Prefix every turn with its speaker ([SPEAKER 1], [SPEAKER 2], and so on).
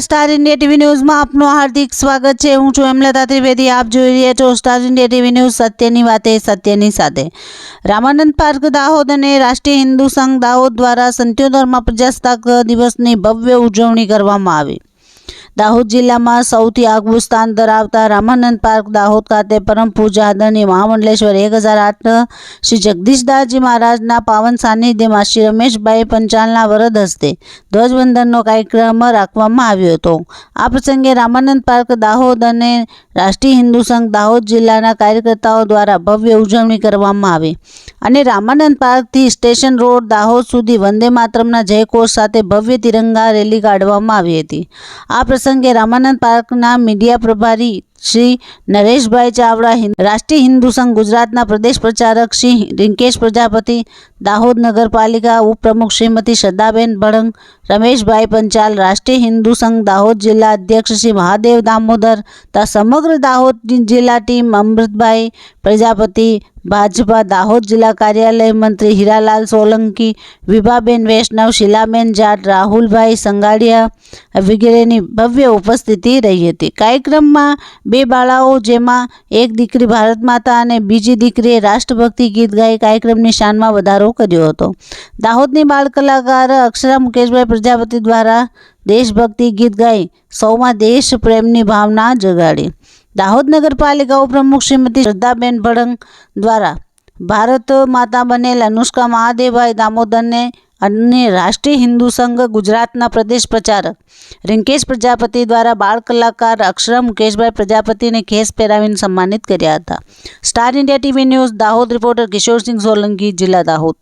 [SPEAKER 1] Star India TV ન્યૂઝમાં આપનું હાર્દિક સ્વાગત છે. હું છું હેમલતા ત્રિવેદી. આપ જોઈ રહ્યા છો સ્ટાર ઇન્ડિયા ટીવી ન્યૂઝ સત્યની વાતે, સત્યની સાથે. રામાનંદ પાર્ક દાહોદ અને રાષ્ટ્રીય હિન્દુ સંઘ દાહોદ દ્વારા સંત્યોધરમાં પ્રજાસત્તાક દિવસની ભવ્ય ઉજવણી કરવામાં આવી. દાહોદ જિલ્લામાં સૌથી આગવું સ્થાન ધરાવતા રામાનંદ પાર્ક દાહોદ ખાતે પરમ પૂજા આદરણીય મહામંડલેશ્વર એક હજાર આઠ શ્રી જગદીશદાસજી મહારાજના પાવન સાનિધ્યમાં શ્રી રમેશભાઈ પંચાલના વરદ હસ્તે ધ્વજવંદનનો કાર્યક્રમ રાખવામાં આવ્યો હતો. આ પ્રસંગે રામાનંદ પાર્ક દાહોદ અને રાષ્ટ્રીય હિન્દુ સંઘ દાહોદ જિલ્લાના કાર્યકર્તાઓ દ્વારા ભવ્ય ઉજવણી કરવામાં આવી અને રામાનંદ પાર્કથી સ્ટેશન રોડ દાહોદ સુધી વંદે માતરમના જયઘોષ સાથે ભવ્ય તિરંગા રેલી કાઢવામાં આવી હતી. આ પ્રસંગે રામાનંદ પાર્કના મીડિયા પ્રભારી શ્રી નરેશભાઈ ચાવડા રાષ્ટ્રીય હિન્દુ સંઘ ગુજરાતના પ્રદેશ પ્રચારક શ્રી રિંકેશ પ્રજાપતિ, દાહોદ નગરપાલિકા ઉપપ્રમુખ શ્રીમતી શ્રદ્ધાબેન ભડંગ, રમેશભાઈ પંચાલ, રાષ્ટ્રીય હિન્દુ સંઘ દાહોદ જિલ્લા અધ્યક્ષ શ્રી મહાદેવ દામોદર તથા સમગ્ર દાહોદ જિલ્લા ટીમ અમૃતભાઈ પ્રજાપતિ, ભાજપા દાહોદ જિલ્લા કાર્યાલય મંત્રી હીરાલાલ સોલંકી, વિભાબેન વૈષ્ણવ, શીલાબેન જાટ, રાહુલભાઈ સંગાડિયા વગેરેની ભવ્ય ઉપસ્થિતિ રહી હતી. કાર્યક્રમમાં બે બાળાઓ જેમાં એક દીકરી ભારત માતા અને બીજી દીકરીએ રાષ્ટ્રભક્તિ ગીત ગાઈ કાર્યક્રમની શાનમાં વધારો કર્યો હતો. દાહોદની બાળ કલાકાર અક્ષરા મુકેશભાઈ પ્રજાપતિ દ્વારા દેશભક્તિ ગીત ગાઈ સૌમાં દેશ પ્રેમની ભાવના જગાડી. દાહોદ નગરપાલિકા ઉપપ્રમુખ શ્રીમતી શ્રદ્ધાબેન ભડંગ દ્વારા ભારત માતા બનેલ અનુષ્કા મહાદેવભાઈ દામોદરને અને રાષ્ટ્રીય હિન્દુ સંઘ ગુજરાતના પ્રદેશ પ્રચારક. રિંકેશ પ્રજાપતિ દ્વારા બાળ કલાકાર અક્ષર મુકેશભાઈ પ્રજાપતિને ખેસ પહેરાવીને સન્માનિત કર્યા હતા. Star India TV news Dahod reporter Kishorsinh Solanki, જિલ્લા દાહોદ.